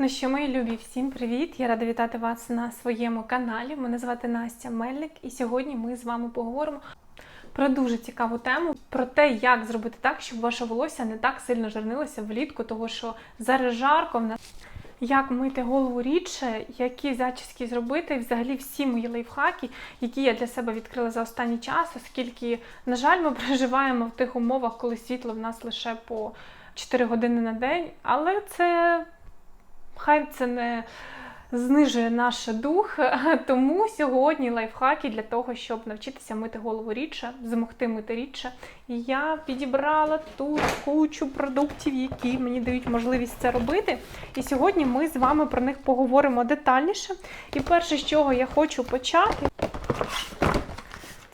Ну що, мої любі, всім привіт! Я рада вітати вас на своєму каналі. Мене звати Настя Мельник, і сьогодні ми з вами поговоримо про дуже цікаву тему: про те, як зробити так, щоб ваше волосся не так сильно жирнилося влітку, того що зараз жарко в нас. Як мити голову рідше, які зачіски зробити, взагалі всі мої лайфхаки, які я для себе відкрила за останній час, оскільки, на жаль, ми проживаємо в тих умовах, коли світло в нас лише по 4 години на день, але це хай це не знижує наш дух. Тому сьогодні лайфхаки для того, щоб навчитися мити голову рідше, змогти мити рідше. Я підібрала тут кучу продуктів, які мені дають можливість це робити. І сьогодні ми з вами про них поговоримо детальніше. І перше, з чого я хочу почати.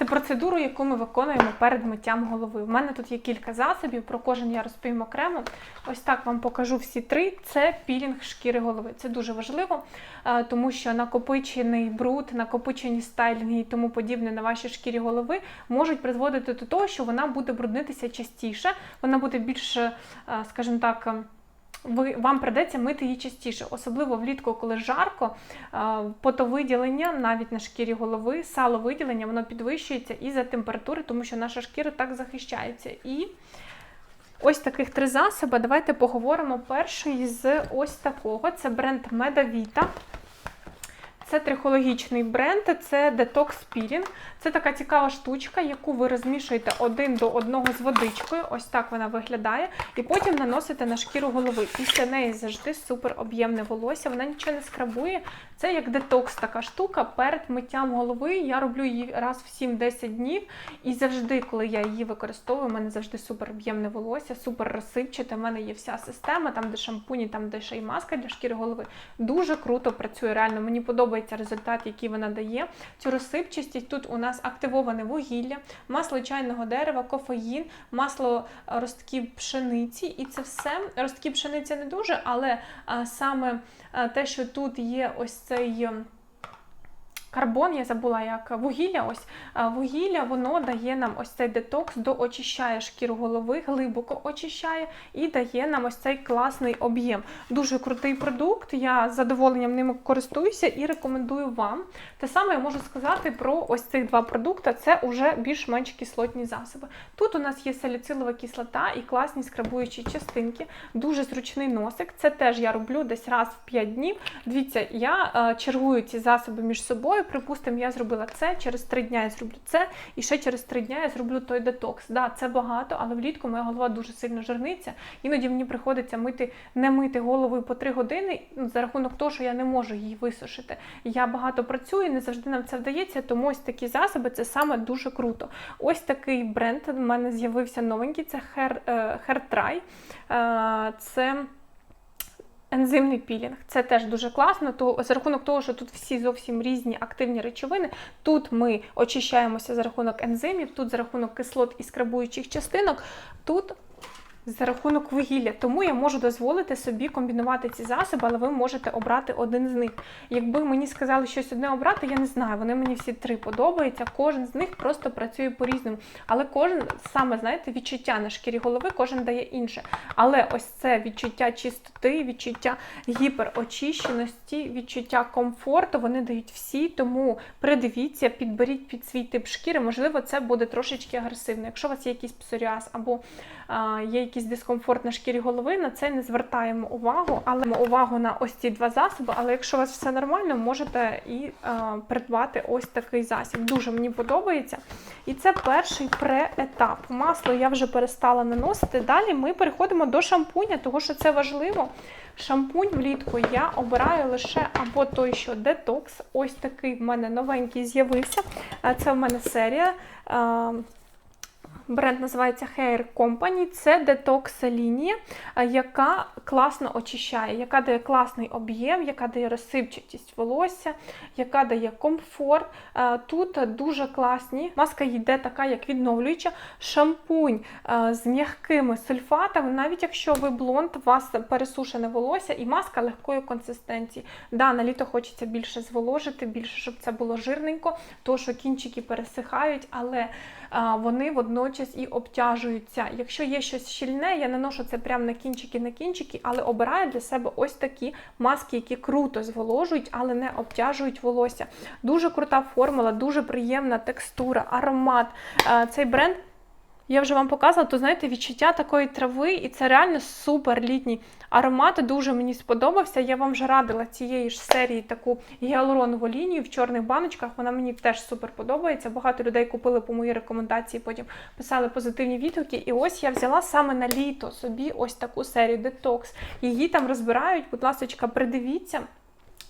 Це процедуру, яку ми виконуємо перед миттям голови. У мене тут є кілька засобів, про кожен я розповім окремо. Ось так вам покажу всі три. Це пілінг шкіри голови. Це дуже важливо, е, тому що накопичений бруд, накопичені стайлінги і тому подібне на вашій шкірі голови можуть призводити до того, що вона буде бруднитися частіше, вона буде більш, е, скажімо так, ем, ви вам придеться мити її частіше, особливо влітку, коли жарко, е, потовиділення навіть на шкірі голови, саловиділення, воно підвищується і за температури, тому що наша шкіра так захищається. І ось таких три засоби. Давайте поговоримо перший з ось такого. Це бренд Медавіта. Це трихологічний бренд, це Detox Peeling. Це така цікава штучка, яку ви розмішуєте один до одного з водичкою. Ось так вона виглядає. І потім наносите на шкіру голови. Після неї завжди супер об'ємне волосся, вона нічого не скрабує. Це як детокс така штука. Перед миттям голови я роблю її раз в 7-10 днів. І завжди, коли я її використовую, у мене завжди супер об'ємне волосся, супер розсипчате. У мене є вся система, там де шампуні, там де ще й маска для шкіри голови. Дуже круто працює. Реально, мені подобається результат, який вона дає. Цю розсипчастість тут у нас активоване вугілля, масло чайного дерева, кофеїн, масло е, ростків пшениці. І це все ростки пшениці не дуже, але саме те, що тут є ось цей. Карбон, я забула як вугілля. Ось вугілля, воно дає нам ось цей детокс, доочищає шкіру голови, глибоко очищає і дає нам ось цей класний об'єм. Дуже крутий продукт. Я з задоволенням ним користуюся і рекомендую вам. Те саме я можу сказати про ось цих два продукти. Це вже більш-менш кислотні засоби. Тут у нас є саліцилова кислота і класні скрабуючі частинки, дуже зручний носик. Це теж я роблю десь раз в 5 днів. Дивіться, я е, чергую ці засоби між собою. Припустимо, я зробила це, через 3 дня я зроблю це, і ще через 3 дня я зроблю той детокс. Да, це багато, але влітку моя голова дуже сильно жирниться. Іноді мені приходиться мити, не мити головою по 3 години ну, за рахунок того, що я не можу її висушити. Я багато працюю, не завжди нам це вдається, тому ось такі засоби це саме дуже круто. Ось такий бренд у мене з'явився новенький, це Hair, е, Hair Try. Е, Це Ензимний пілінг це теж дуже класно, то за рахунок того, що тут всі зовсім різні активні речовини. Тут ми очищаємося за рахунок ензимів, тут за рахунок кислот і скрабуючих частинок, тут за рахунок вугілля. Тому я можу дозволити собі комбінувати ці засоби, але ви можете обрати один з них. Якби мені сказали щось одне обрати, я не знаю. Вони мені всі три подобаються. Кожен з них просто працює по-різному. Але кожен саме знаєте, відчуття на шкірі голови, кожен дає інше. Але ось це відчуття чистоти, відчуття гіперочищеності, відчуття комфорту. Вони дають всі. Тому придивіться, підберіть під свій тип шкіри. Можливо, це буде трошечки агресивно. Якщо у вас є якийсь псоріаз або є якийсь дискомфорт на шкірі голови, на це не звертаємо увагу, але увагу на ось ці два засоби. Але якщо у вас все нормально, можете і а, придбати ось такий засіб. Дуже мені подобається. І це перший преетап. Масло я вже перестала наносити. Далі ми переходимо до шампуня, тому що це важливо. Шампунь влітку я обираю лише або той, що детокс. Ось такий в мене новенький з'явився. Це в мене серія. а, Бренд називається Hair Company. Це детокс лінія, яка класно очищає, яка дає класний об'єм, яка дає розсипчатість волосся, яка дає комфорт. Тут дуже класні. Маска йде така, як відновлююча. Шампунь з м'якими сульфатами, навіть якщо ви блонд, у вас пересушене волосся і маска легкої консистенції. Да, на літо хочеться більше зволожити, більше, щоб це було жирненько, то що кінчики пересихають, але вони водночас і обтяжуються. Якщо є щось щільне, я наношу це прямо на кінчики, на кінчики, але обираю для себе ось такі маски, які круто зволожують, але не обтяжують волосся. Дуже крута формула, дуже приємна текстура, аромат. Цей бренд. Я вже вам показувала, то знаєте, відчуття такої трави, і це реально супер літній аромат. Дуже мені сподобався. Я вам вже радила цієї ж серії таку гіалуронову лінію в чорних баночках. Вона мені теж супер подобається. Багато людей купили по моїй рекомендації, потім писали позитивні відгуки. І ось я взяла саме на літо собі ось таку серію детокс. Її там розбирають. Будь ласка, придивіться.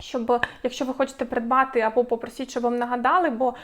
Щоб, якщо ви хочете придбати або попросіть, щоб вам нагадали, бо е,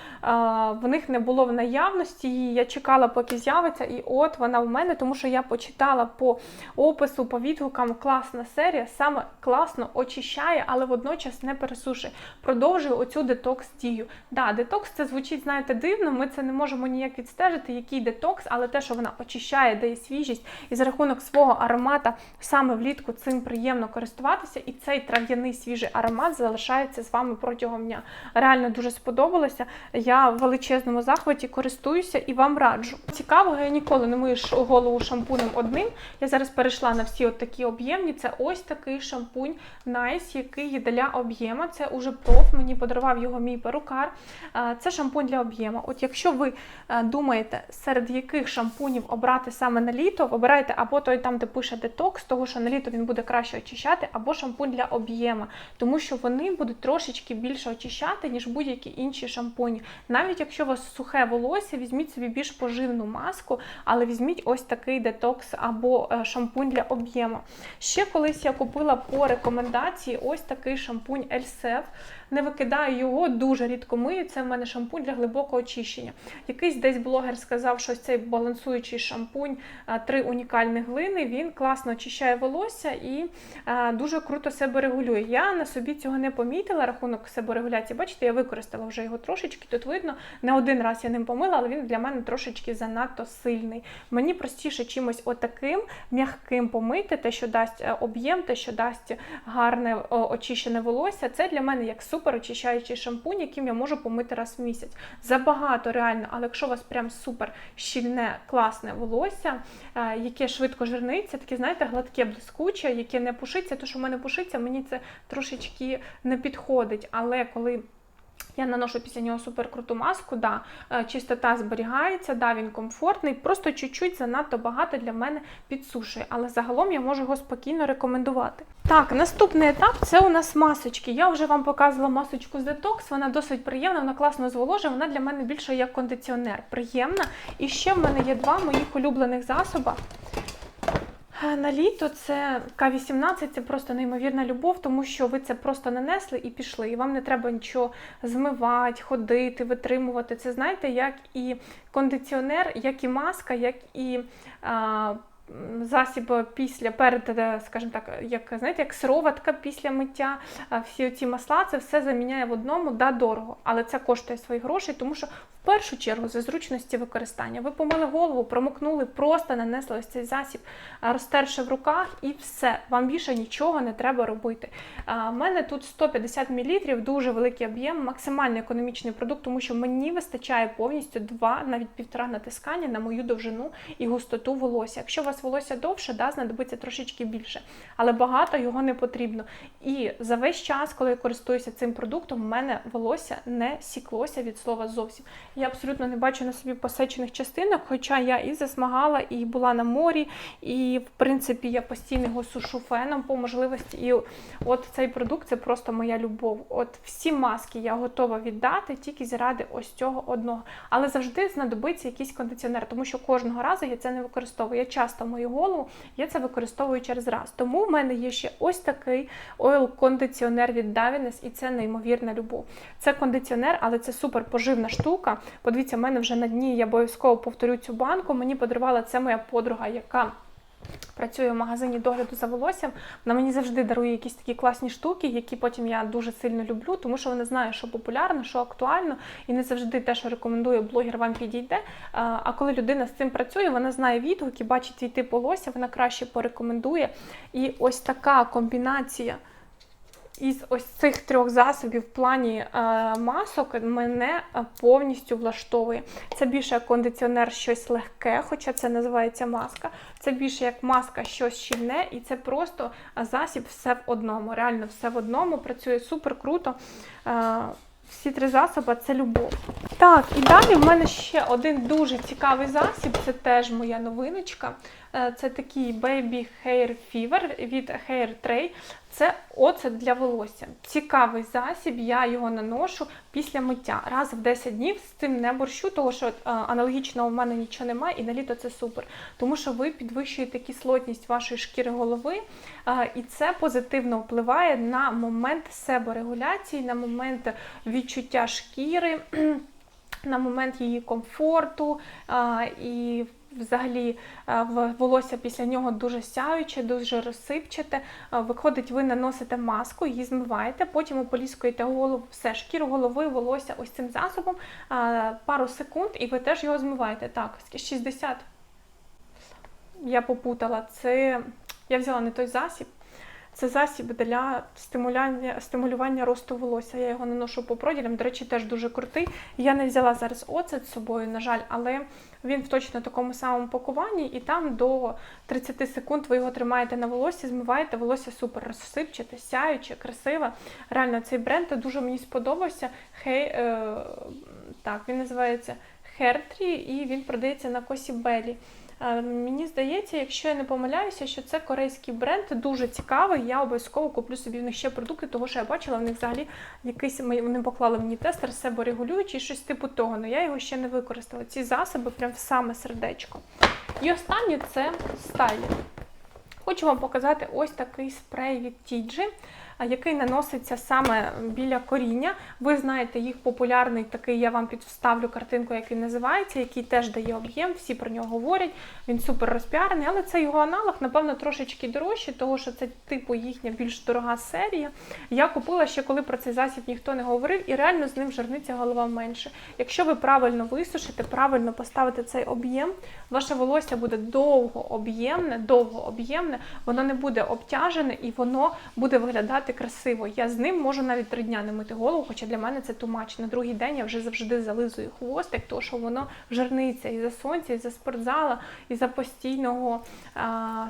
в них не було в наявності її. Я чекала, поки з'явиться, і от вона в мене, тому що я почитала по опису, по відгукам. Класна серія, саме класно очищає, але водночас не пересушує. Продовжує оцю детокс дію. Да, детокс це звучить, знаєте, дивно. Ми це не можемо ніяк відстежити, який детокс, але те, що вона очищає, дає свіжість, і за рахунок свого аромата саме влітку цим приємно користуватися. І цей трав'яний свіжий аромат залишається з вами протягом дня. Реально дуже сподобалося. Я в величезному захваті користуюся і вам раджу. Цікавого, я ніколи не мию голову шампунем одним. Я зараз перейшла на всі от такі об'ємні. Це ось такий шампунь Nice, який є для об'єма. Це уже проф, мені подарував його мій перукар. Е, Це шампунь для об'єму. От якщо ви е, думаєте, серед яких шампунів обрати саме на літо, обирайте або той там, де пише детокс, того що на літо він буде краще очищати, або шампунь для об'єма, тому що вони будуть трошечки більше очищати, ніж будь-які інші шампуні. Навіть якщо у вас сухе волосся, візьміть собі більш поживну маску, але візьміть ось такий детокс або е, шампунь для об'єму. Ще колись я купила по рекомендації ось такий шампунь Ельсев. Не викидаю його, дуже рідко мию. Це в мене шампунь для глибокого очищення. Якийсь десь блогер сказав, що цей балансуючий шампунь, три унікальні глини, він класно очищає волосся і дуже круто себе регулює. Я на собі цього не помітила, рахунок себорегуляції. Бачите, я використала вже його трошечки. Тут видно, не один раз я ним помила, але він для мене трошечки занадто сильний. Мені простіше чимось отаким м'яким помити, те, що дасть е, об'єм, те, що дасть гарне очищене волосся. Це для мене як супер очищаючий шампунь, яким я можу помити раз в місяць. Забагато реально, але якщо у вас прям супер щільне, класне волосся, е, яке швидко жирниться, таке, знаєте, гладке, блискуче, яке не пушиться, то що в мене пушиться, мені це трошечки не підходить. Але коли я наношу після нього суперкруту маску, да, е, чистота зберігається, да, він комфортний, просто чуть-чуть занадто багато для мене підсушує. Але загалом я можу його спокійно рекомендувати. Так, наступний етап це у нас масочки. Я вже вам показувала масочку з детокс, вона досить приємна, вона класно зволожує, вона для мене більше як кондиціонер. Приємна. І ще в мене є два моїх улюблених засоба. Е, На літо це К-18, це просто неймовірна любов, тому що ви це просто нанесли і пішли. І вам не треба нічого змивати, ходити, витримувати. Це знаєте, як і кондиціонер, як і маска, як і. А, Засіб після перед, е, скажімо так, як знаєте, як сироватка після миття, всі ці масла, це все заміняє в одному, да, дорого, але це коштує свої гроші, тому що в першу чергу за зручності використання. Ви помили голову, промокнули, просто нанесли ось цей засіб, розтерши в руках, і все. Вам більше нічого не треба робити. У мене тут 150 мл, дуже великий об'єм, максимально економічний продукт, тому що мені вистачає повністю два, навіть півтора натискання на мою довжину і густоту волосся. Якщо у вас волосся довше, да, знадобиться трошечки більше, але багато його не потрібно. І за весь час, коли я користуюся цим продуктом, в мене волосся не сіклося від слова зовсім. Я абсолютно не бачу на собі посечених частинок, хоча я і засмагала, і була на морі, і в принципі я постійно його сушу феном по можливості. І от цей продукт це просто моя любов. От всі маски я готова віддати тільки заради ось цього одного. Але завжди знадобиться якийсь кондиціонер, тому що кожного разу я це не використовую. Я часто мою голову, я це використовую через раз. Тому в мене є ще ось такий ойл-кондиціонер від Davines, і це неймовірна любов. Це кондиціонер, але це супер поживна штука. Подивіться, в мене вже на дні, я обов'язково повторю цю банку. Мені подарувала це моя подруга, яка. Працюю в магазині догляду за волоссям. Вона мені завжди дарує якісь такі класні штуки, які потім я дуже сильно люблю, тому що вона знає, що популярно, що актуально, і не завжди те, що рекомендує блогер, вам підійде. А коли людина з цим працює, вона знає відгуки, бачить твій тип волосся, вона краще порекомендує. І ось така комбінація із ось цих трьох засобів в плані е, масок мене е, повністю влаштовує. Це більше як кондиціонер щось легке, хоча це називається маска. Це більше як маска щось щільне, і це просто е, засіб все в одному. Реально все в одному. Працює супер круто. Е, всі три засоби це любов. Так, і далі в мене ще один дуже цікавий засіб. Це теж моя новиночка. Е, Це такий Baby Hair Fever від Hair Tray. Це оцет для волосся. Цікавий засіб, я його наношу після миття. Раз в 10 днів з цим не борщу, тому що е, аналогічного в мене нічого немає, і на літо це супер. Тому що ви підвищуєте кислотність вашої шкіри голови, е, і це позитивно впливає на момент себорегуляції, на момент відчуття шкіри. На момент її комфорту а, і взагалі волосся після нього дуже сяюче, дуже розсипчате. Виходить, ви наносите маску, її змиваєте, потім ополіскуєте голову, все, шкіру голови, волосся ось цим засобом пару секунд, і ви теж його змиваєте. Так, 60. Я попутала. Це я взяла не той засіб. Це засіб для стимулювання, стимулювання росту волосся. Я його наношу по проділям. До речі, теж дуже крутий. Я не взяла зараз оцет з собою, на жаль, але він в точно такому самому пакуванні, і там до 30 секунд ви його тримаєте на волосі, змиваєте волосся супер розсипчате, сяюче, красиве. Реально, цей бренд дуже мені сподобався. Хей, е, так, він називається Хертрі, і він продається на Косі Белі. Е, Мені здається, якщо я не помиляюся, що це корейський бренд, дуже цікавий. Я обов'язково куплю собі в них ще продукти, того що я бачила, в них взагалі якийсь вони поклали мені тестер себорегулюючий, щось типу того, але я його ще не використала. Ці засоби прям в саме сердечко. І останнє це стайлінг. Хочу вам показати ось такий спрей від Тіджі, який наноситься саме біля коріння. Ви знаєте, їх популярний такий, я вам підставлю картинку, який називається, який теж дає об'єм, всі про нього говорять. Він супер розпіарений, але це його аналог, напевно, трошечки дорожче, тому що це типу їхня більш дорога серія. Я купила ще, коли про цей засіб ніхто не говорив, і реально з ним жарниться голова менше. Якщо ви правильно висушите, правильно поставите цей об'єм, ваше волосся буде довго об'ємне, довго об'ємне, воно не буде обтяжене і воно буде виглядати красиво. Я з ним можу навіть три дня не мити голову, хоча для мене це тумач. На другий день я вже завжди зализую хвостик, тому що воно жарниться і за сонця, і за спортзала, і за постійного,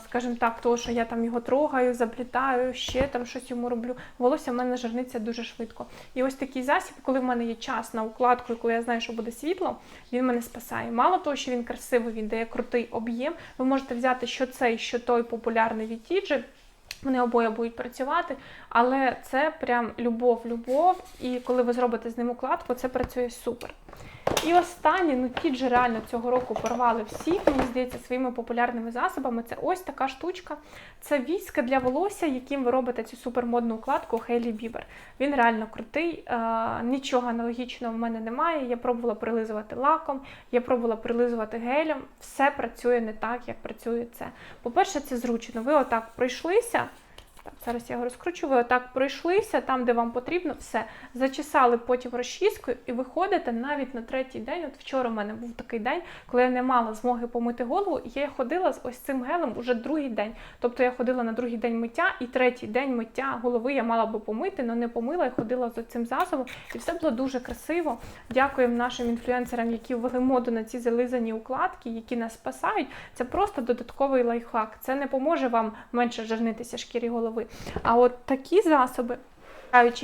скажімо так, того, що я там його трогаю, заплітаю, ще там щось йому роблю. Волосся в мене жарниться дуже швидко. І ось такий засіб, коли в мене є час на укладку, і коли я знаю, що буде світло, він мене спасає. Мало того, що він красивий, він дає крутий об'єм. Ви можете взяти що цей, що той популярний від Тіджі. Вони обоє будуть працювати, але це прям любов, любов. І коли ви зробите з ним укладку, це працює супер. І останнє, ну ті ж реально цього року порвали всіх, мені здається, своїми популярними засобами. Це ось така штучка. Це віска для волосся, яким ви робите цю супермодну укладку Хейлі Бібер. Він реально крутий, е, нічого аналогічного в мене немає. Я пробувала прилизувати лаком, я пробувала прилизувати гелем. Все працює не так, як працює це. По-перше, це зручно. Ви отак пройшлися. Так, зараз я його розкручу. Ви отак пройшлися там, де вам потрібно, все. Зачесали потім розчіскою і виходите навіть на третій день. От вчора в мене був такий день, коли я не мала змоги помити голову, і я ходила з ось цим гелем уже другий день. Тобто я ходила на другий день миття, і третій день миття голови я мала би помити, але не помила і ходила з цим засобом. І все було дуже красиво. Дякуємо нашим інфлюенсерам, які ввели моду на ці зализані укладки, які нас спасають. Це просто додатковий лайфхак. Це не поможе вам менше жарнитися шкірі голови. А от такі засоби.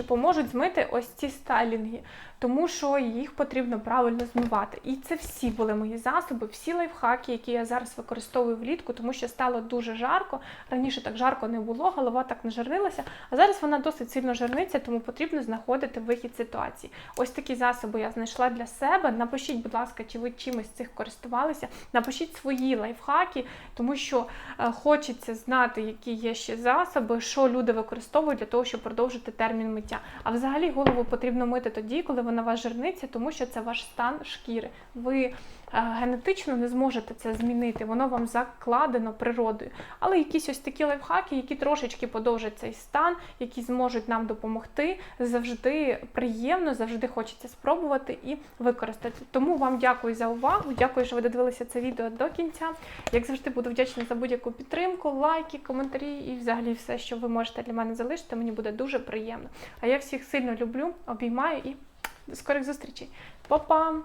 Поможуть змити ось ці стайлінги, тому що їх потрібно правильно змивати. І це всі були мої засоби, всі лайфхаки, які я зараз використовую влітку, тому що стало дуже жарко. Раніше так жарко не було, голова так не жарнилася, а зараз вона досить сильно жарниться, тому потрібно знаходити вихід ситуації. Ось такі засоби я знайшла для себе. Напишіть, будь ласка, чи ви чимось цих користувалися. Напишіть свої лайфхаки, тому що е, хочеться знати, які є ще засоби, що люди використовують для того, щоб продовжити термін миття. А взагалі голову потрібно мити тоді, коли вона вас жирниться, тому що це ваш стан шкіри. Ви генетично не зможете це змінити, воно вам закладено природою. Але якісь ось такі лайфхаки, які трошечки подовжать цей стан, які зможуть нам допомогти, завжди приємно, завжди хочеться спробувати і використати. Тому вам дякую за увагу. Дякую, що ви додивилися це відео до кінця. Як завжди, буду вдячна за будь-яку підтримку, лайки, коментарі і взагалі все, що ви можете для мене залишити. Мені буде дуже приємно. А я всіх сильно люблю, обіймаю і до скорих зустрічей. Па-па!